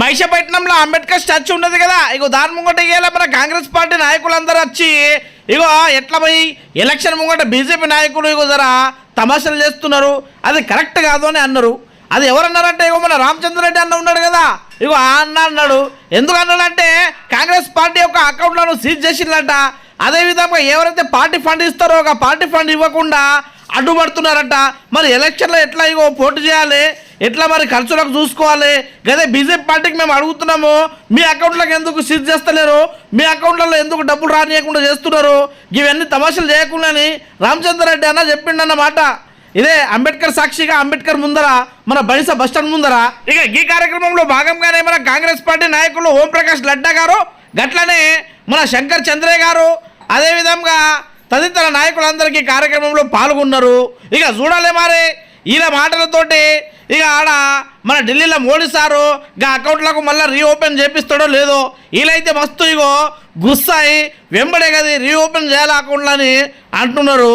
మైషపట్నంలో Ambedkar statue ఉన్నది కదా. ఇగో దాని ముంగట ఇవాళ మన కాంగ్రెస్ పార్టీ నాయకులందరూ వచ్చి ఇగో ఎట్లా పోయి ఎలక్షన్ ముంగట బీజేపీ నాయకులు ఇగో జరా తమాషలు చేస్తున్నారు. అది కరెక్ట్ కాదు అని అన్నారు. అది ఎవరన్నారంటే ఇగో మన రామచంద్రరెడ్డి అన్న ఉన్నాడు కదా. ఇగో ఆ అన్న అన్నాడు. ఎందుకు అన్నాడంటే కాంగ్రెస్ పార్టీ యొక్క అకౌంట్లను సీజ్ చేసిందంట. అదేవిధంగా ఎవరైతే పార్టీ ఫండ్ ఇస్తారో ఒక పార్టీ ఫండ్ ఇవ్వకుండా అడ్డుపడుతున్నారట. మరి ఎలక్షన్లో ఎట్లా ఇగో పోటీ చేయాలి? ఎట్లా మరి ఖర్చులకు చూసుకోవాలి? గదే బీజేపీ పార్టీకి మేము అడుగుతున్నాము మీ అకౌంట్లకు ఎందుకు సిద్ధ చేస్తలేరు? మీ అకౌంట్లలో ఎందుకు డబ్బులు రానియకుండా చేస్తున్నారు? ఇవన్నీ తమాషలు చేయకుండాని రామచంద్రరెడ్డి అన్న చెప్పిండన్నమాట ఇదే అంబేద్కర్ సాక్షిగా అంబేద్కర్ ముందర మన బడిస బస్టాండ్ ముందర. ఇక ఈ కార్యక్రమంలో భాగంగానే మన కాంగ్రెస్ పార్టీ నాయకులు ఓంప్రకాష్ లడ్డా గారు గట్లనే మన శంకర్ చంద్రయ్య గారు అదేవిధంగా తదితర నాయకులందరికీ కార్యక్రమంలో పాల్గొన్నారు. ఇక చూడాలి మరి వీళ్ళ మాటలతోటి ఇక ఆడ మన ఢిల్లీలో మోడీ సారు ఇక అకౌంట్లకు మళ్ళీ రీఓపెన్ చేపిస్తాడో లేదో వీళ్ళైతే మస్తు ఇగో గుస్సాయి వెంబడే కదా రీఓపెన్ చేయాలి అకౌంట్లని అంటున్నారు.